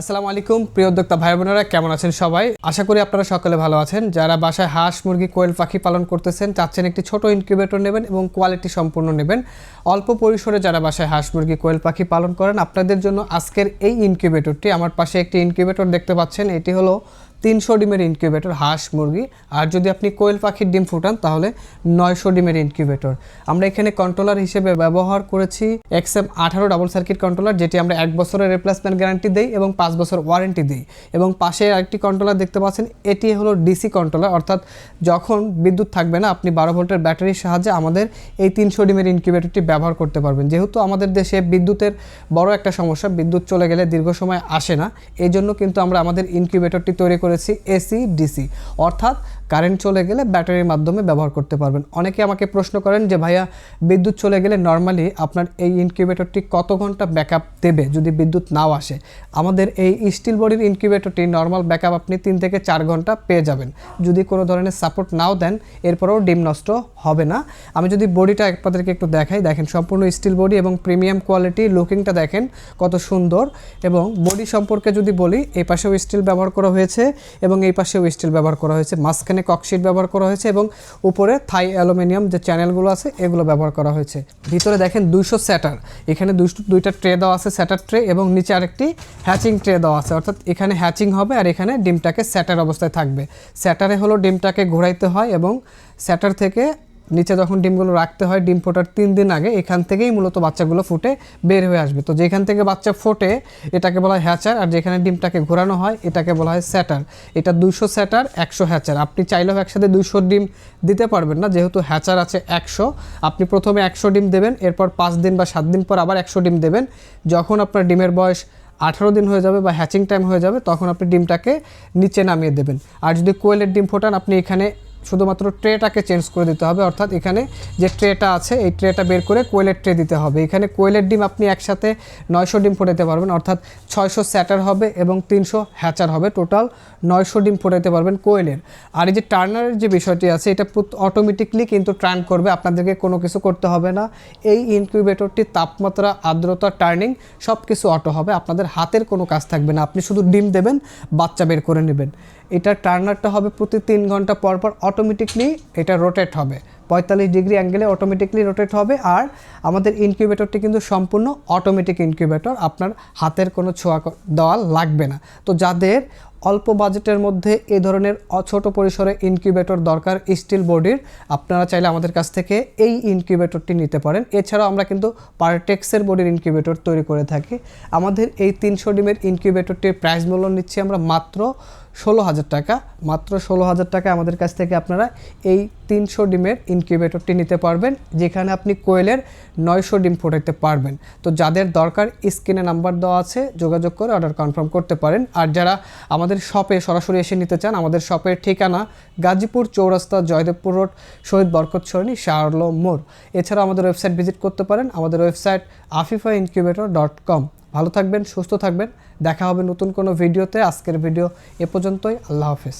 আসসালামু আলাইকুম, প্রিয় উদ্যোক্তা ভাই বোনেরা কেমন আছেন সবাই? আশা করি আপনারা সকলে ভালো আছেন। যারা বাসায় হাঁস, মুরগি, কোয়েল পাখি পালন করতেছেন, চাচ্ছেন একটি ছোট ইনকিউবেটর নেবেন এবং কোয়ালিটি সম্পূর্ণ নেবেন। অল্প পরিসরে যারা বাসায় হাঁস, মুরগি, কোয়েল পাখি পালন করেন, আপনাদের জন্য আজকের এই ইনকিউবেটরটি আমার পাশে একটি ইনকিউবেটর দেখতে পাচ্ছেন। এটি হলো তিনশো ডিমের ইনকিউবেটর হাঁস, মুরগি। আর যদি আপনি কোয়েল পাখির ডিম ফুটান, তাহলে নয়শো ডিমের ইনকিউবেটর আমরা এখানে কন্ট্রোলার হিসেবে ব্যবহার করেছি এক্সএম আঠারো ডাবল সার্কিট কন্ট্রোলার যেটি আমরা এক বছরের রিপ্লেসমেন্ট গ্যারান্টি দিই এবং পাঁচ বছর ওয়ারেন্টি দিই। এবং পাশে আরেকটি কন্ট্রোলার দেখতে পাচ্ছেন, এটি হলো ডিসি কন্ট্রোলার অর্থাৎ যখন বিদ্যুৎ থাকবে না, আপনি বারো ভোল্টের ব্যাটারির সাহায্যে আমাদের এই তিনশো ডিমের ইনকিউবেটরটি ব্যবহার করতে পারবেন। যেহেতু আমাদের দেশে বিদ্যুতের বড় একটা সমস্যা, বিদ্যুৎ চলে গেলে দীর্ঘ সময় আসে না এই জন্য কিন্তু আমরা আমাদের ইনকিউবেটরটি তৈরি করেছি এসি, ডিসি। অর্থাৎ কারেন্ট চলে গেলে ব্যাটারির মাধ্যমে ব্যবহার করতে পারবেন। অনেকে আমাকে প্রশ্ন করেন যে, ভাইয়া, বিদ্যুৎ চলে গেলে নর্মালি আপনার এই ইনকিউবেটরটি কত ঘণ্টা ব্যাকআপ দেবে যদি বিদ্যুৎ নাও আসে? আমাদের এই স্টিল বডির ইনকিউবেটরটি নর্মাল ব্যাকআপ আপনি তিন থেকে চার ঘণ্টা পেয়ে যাবেন। যদি কোনো ধরনের সাপোর্ট নাও দেন, এরপরেও ডিম নষ্ট হবে না। আমি যদি বডিটা আপনাদেরকে একটু দেখাই, দেখেন সম্পূর্ণ স্টিল বডি এবং প্রিমিয়াম কোয়ালিটি লুকিংটা দেখেন কত সুন্দর। এবং বডি সম্পর্কে যদি বলি এই পাশেও স্টিল ব্যবহার করা হয়েছে। এবং এই পাশেও স্টিল ব্যবহার করা হয়েছে। মাঝখানে ককশিট ব্যবহার করা হয়েছে এবং উপরে থাই অ্যালুমিনিয়াম যে চ্যানেলগুলো আছে, এগুলো ব্যবহার করা হয়েছে। ভিতরে দেখেন দুইশো স্যাটার। এখানে দুইশো, দুইটা ট্রে দেওয়া আছে, স্যাটার ট্রে এবং নিচে আরেকটি হ্যাচিং ট্রে দেওয়া আছে। অর্থাৎ এখানে হ্যাচিং হবে আর এখানে ডিমটাকে স্যাটার অবস্থায় থাকবে। স্যাটারে হলো ডিমটাকে ঘোরাইতে হয় এবং স্যাটার থেকে নিচে যখন ডিমগুলো রাখতে হয়, ডিম ফোটার তিন দিন আগে এখান থেকেই মূলত বাচ্চাগুলো ফুটে বের হয়ে আসবে। তো যেখান থেকে বাচ্চা ফোটে, এটাকে বলা হয় হ্যাচার, আর যেখানে ডিমটাকে ঘোরানো হয়, এটাকে বলা হয় স্যাটার। এটা দুশো স্যাটার, একশো হ্যাচার। আপনি চাইলেও একসাথে দুইশো ডিম দিতে পারবেন না, যেহেতু হ্যাচার আছে একশো। আপনি প্রথমে একশো ডিম দেবেন, এরপর পাঁচ দিন বা সাত দিন পর আবার একশো ডিম দেবেন। যখন আপনার ডিমের বয়স আঠারো দিন হয়ে যাবে বা হ্যাচিং টাইম হয়ে যাবে, তখন আপনি ডিমটাকে নিচে নামিয়ে দেবেন। আর যদি কোয়েলের ডিম ফোটান, আপনি এখানে শুধুমাত্র ট্রেটাকে চেঞ্জ করে দিতে হবে, অর্থাৎ এখানে যে ট্রেটা আছে, এই ট্রেটা বের করে কোয়েলের ট্রে দিতে হবে। এখানে কোয়েলের ডিম আপনি একসাথে নয়শো ডিম ফোটাতে পারবেন, অর্থাৎ ছয়শো স্যাটার হবে এবং তিনশো হ্যাচার হবে। টোটাল নয়শো ডিম ফোটাতে পারবেন কোয়েলের। আর এই যে টার্নারের যে বিষয়টি আছে, এটা অটোমেটিকলি কিন্তু ট্রান করবে, আপনাদেরকে কোনো কিছু করতে হবে না। এই ইনকিউবেটরটি তাপমাত্রা, আর্দ্রতা, টার্নিং সব কিছু অটো হবে, আপনাদের হাতের কোনো কাজ থাকবে না। আপনি শুধু ডিম দেবেন, বাচ্চা বের করে নেবেন। এটা টার্নারটা হবে প্রতি তিন ঘণ্টা পর পর অটোমেটিকলি এটা রোটেট হবে। পঁয়তাল্লিশ ডিগ্রি অ্যাঙ্গেলে অটোমেটিকলি রোটেট হবে আর আমাদের ইনকিউবেটরটি কিন্তু সম্পূর্ণ অটোমেটিক ইনকিউবেটর আপনার হাতের কোনো ছোঁয়া দেওয়া লাগবে না। তো যাদের অল্প বাজেটের মধ্যে এ ধরনের ছোট পরিসরে ইনকিউবেটর দরকার স্টিল বডির। আপনারা চাইলে আমাদের কাছ থেকে এই ইনকিউবেটরটি নিতে পারেন। এছাড়াও আমরা কিন্তু পারটেক্সের বডির ইনকিউবেটর তৈরি করে থাকি। আমাদের এই তিনশো ডিমের ইনকিউবেটরটির প্রাইস মূল্য নিচ্ছি আমরা মাত্র ষোলো হাজার টাকা। মাত্র ষোলো হাজার টাকা আমাদের কাছ থেকে আপনারা এই তিনশো ডিমের ইনকিউবেটরটি নিতে পারবেন, যেখানে আপনি কোয়েলের নয়শো ডিম ফোটাতে পারবেন। তো যাদের দরকার, স্ক্রিনে নাম্বার দেওয়া আছে, যোগাযোগ করে অর্ডার কনফার্ম করতে পারেন। আর যারা আমাদের শপে সরাসরি এসে নিতে চান, আমাদের শপের ঠিকানা গাজীপুর চৌরাস্তা জয়দেবপুর রোড, শহীদ বরকত সরণি শাহরলো মোড়। এছাড়াও আমাদের ওয়েবসাইট ভিজিট করতে পারেন, আমাদের website Afifa incubator dot com. ভালো থাকবেন, সুস্থ থাকবেন, দেখা হবে নতুন কোনো ভিডিওতে। আজকের ভিডিও এ পর্যন্তই, আল্লাহ হাফেজ।